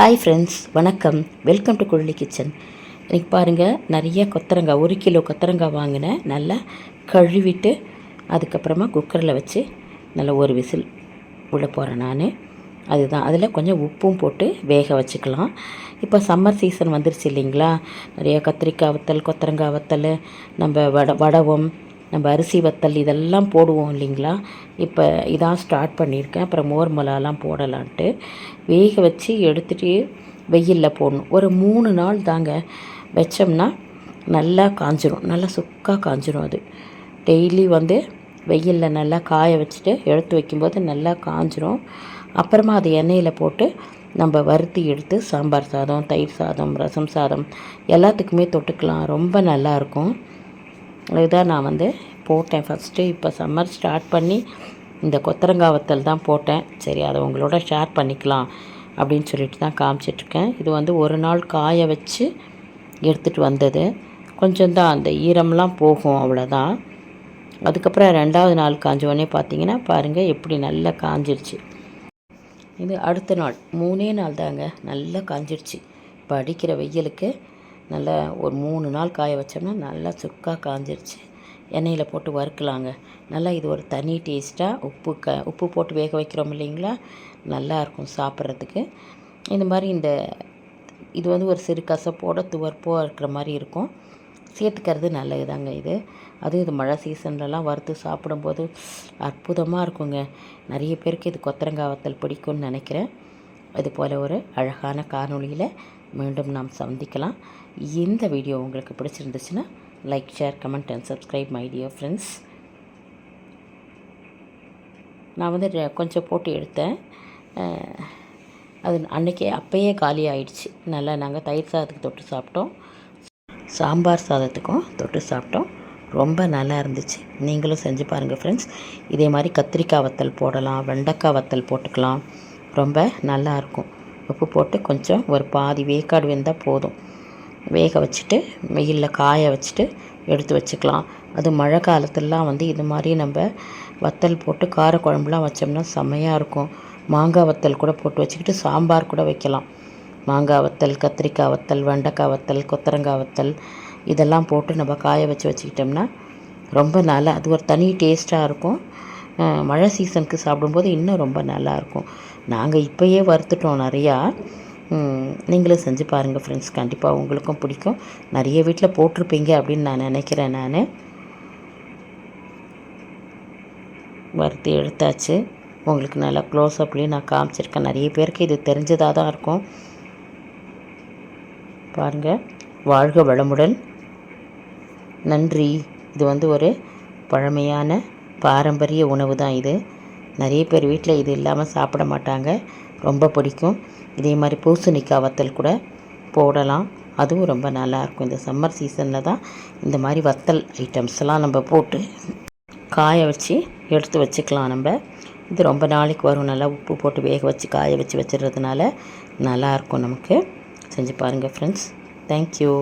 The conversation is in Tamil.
ஹாய் ஃப்ரெண்ட்ஸ் வணக்கம். வெல்கம் டு குழலி கிச்சன் இன்றைக்கி பாருங்கள் நிறைய கொத்தரங்காய் ஒரு கிலோ கொத்தரங்காய் வாங்கினேன் நல்லா கழுவிட்டு அதுக்கப்புறமா குக்கரில் வச்சு நல்லா ஒரு விசில் உள்ள போகிறேன் நான். அதுதான். அதில் கொஞ்சம் உப்பும் போட்டு வேக வச்சுக்கலாம். இப்போ சம்மர் சீசன் வந்துருச்சு இல்லைங்களா? நிறைய கத்திரிக்காய் வத்தல் கொத்தரங்காய் வத்தல் நம்ம வட வடவம் நம்ம அரிசி வத்தல் இதெல்லாம் போடுவோம் இல்லைங்களா? இப்போ இதான் ஸ்டார்ட் பண்ணியிருக்கேன். அப்புறம் மோர் மலாலாம் போடலான்ட்டு. வேக வச்சு எடுத்துகிட்டு வெயிலில் போடணும். ஒரு மூணு நாள் தாங்க வச்சோம்னா நல்லா காஞ்சிரும். நல்லா சுக்காக காஞ்சிரும் அது. டெய்லி வந்து வெயிலில் நல்லா காய வச்சுட்டு எடுத்து வைக்கும்போது நல்லா காஞ்சிரும். அப்புறமா அது எண்ணெயில் போட்டு நம்ம வறுத்தி எடுத்து சாம்பார் சாதம் தயிர் சாதம் ரசம் சாதம் எல்லாத்துக்குமே தொட்டுக்கலாம். ரொம்ப நல்லாயிருக்கும் இதுதான் நான் வந்து போட்டேன். ஃபஸ்ட்டு இப்போ சம்மர் ஸ்டார்ட் பண்ணி இந்த கொத்தரங்காய் வத்தல் தான் போட்டேன். சரி அதை உங்களோட ஷேர் பண்ணிக்கலாம் அப்படின்னு சொல்லிட்டு தான் காமிச்சிட்ருக்கேன் இது வந்து ஒரு நாள் காய வச்சு எடுத்துகிட்டு வந்தது. கொஞ்சம் தான் அந்த ஈரம்லாம் போகும் அவ்வளோதான் அதுக்கப்புறம் ரெண்டாவது நாள் காஞ்சோடனே பார்த்தீங்கன்னா பாருங்கள் எப்படி நல்லா காஞ்சிருச்சு. இது அடுத்த நாள் மூணே நாள் தாங்க நல்லா காஞ்சிருச்சு. இப்போ அடிக்கிற வெயிலுக்கு நல்லா ஒரு மூணு நாள் காய வச்சோம்னா நல்லா சுக்காக காஞ்சிருச்சு. எண்ணெயில் போட்டு வறுக்கலாங்க. நல்லா இது ஒரு தனி டேஸ்ட்டாக உப்பு க உப்பு போட்டு வேக வைக்கிறோம் இல்லைங்களா? நல்லாயிருக்கும் சாப்பிட்றதுக்கு. இந்த மாதிரி இந்த இது வந்து ஒரு சிறு கசப்போட துவர்ப்போ இருக்கிற மாதிரி இருக்கும். சேர்த்துக்கிறது நல்லது தாங்க இது. அதுவும் இது மழை சீசன்லலாம் வறுத்து சாப்பிடும்போது அற்புதமாக இருக்குங்க. நிறைய பேருக்கு இது கொத்தரங்காய் வத்தல் பிடிக்கும்னு நினைக்கிறேன். இது போல் ஒரு அழகான காணொளியில் மீண்டும் நாம் சந்திக்கலாம். இந்த வீடியோ உங்களுக்கு பிடிச்சிருந்துச்சுன்னா like share comment and subscribe my dear friends நான் வந்து கொஞ்சம் போட்டு எடுத்தேன். அது அன்றைக்கே அப்போயே காலி ஆயிடுச்சு. நல்லா நாங்கள் தயிர் சாதத்துக்கு தொட்டு சாப்பிட்டோம். சாம்பார் சாதத்துக்கும் தொட்டு சாப்பிட்டோம். ரொம்ப நல்லா இருந்துச்சு. நீங்களும் செஞ்சு பாருங்கள் ஃப்ரெண்ட்ஸ் இதே மாதிரி கத்திரிக்காய் வத்தல் போடலாம் வெண்டைக்காய் வத்தல் போட்டுக்கலாம். ரொம்ப நல்லாயிருக்கும் உப்பு போட்டு கொஞ்சம் ஒரு பாதி வேக்காடு வெந்தால் போதும். வேக வச்சுட்டு வெயிலில் காய வச்சுட்டு எடுத்து வச்சுக்கலாம். அது மழை காலத்துலலாம் வந்து இது மாதிரி நம்ம வத்தல் போட்டு காரக்குழம்புலாம் வச்சோம்னா செம்மையாக இருக்கும். மாங்காய் வத்தல் கூட போட்டு வச்சுக்கிட்டு சாம்பார் கூட வைக்கலாம். மாங்காய் வத்தல் கத்திரிக்காய் வத்தல் வெண்டைக்காய் வத்தல் கொத்தரங்காய் வத்தல் இதெல்லாம் போட்டு நம்ம காய வச்சு வச்சுக்கிட்டோம்னா ரொம்ப நல்லா அது ஒரு தனி டேஸ்ட்டாக இருக்கும். மழை சீசனுக்கு சாப்பிடும்போது இன்னும் ரொம்ப நல்லாயிருக்கும். நாங்கள் இப்போயே வறுத்துட்டோம் நிறையா. நீங்களும் செஞ்சு பாருங்கள் ஃப்ரெண்ட்ஸ் கண்டிப்பாக உங்களுக்கும் பிடிக்கும். நிறைய வீட்டில் போட்டிருப்பீங்க அப்படின்னு நான் நினைக்கிறேன் நான். வறுத்து எடுத்தாச்சு. உங்களுக்கு நல்லா க்ளோஸ் அப்படின்னு நான் காமிச்சிருக்கேன். நிறைய பேருக்கு இது தெரிஞ்சதாக தான் இருக்கும். பாருங்கள் வாழ்க வளமுடன். நன்றி. இது வந்து ஒரு பழமையான பாரம்பரிய உணவு தான் இது. நிறைய பேர் வீட்டில் இது இல்லாமல் சாப்பிட மாட்டாங்க. ரொம்ப பிடிக்கும். இதே மாதிரி பூசணிக்காய் வத்தல் கூட போடலாம். அதுவும் ரொம்ப நல்லாயிருக்கும் இந்த சம்மர் சீசனில் தான் இந்த மாதிரி வத்தல் ஐட்டம்ஸ்லாம் நம்ம போட்டு காய வச்சு எடுத்து வச்சுக்கலாம் நம்ம. இது ரொம்ப நாளைக்கு வரும். நல்லா உப்பு போட்டு வேக வச்சு காய வச்சு வச்சிடுறதுனால நல்லாயிருக்கும் நமக்கு. செஞ்சு பாருங்கள் ஃப்ரெண்ட்ஸ் தேங்க்யூ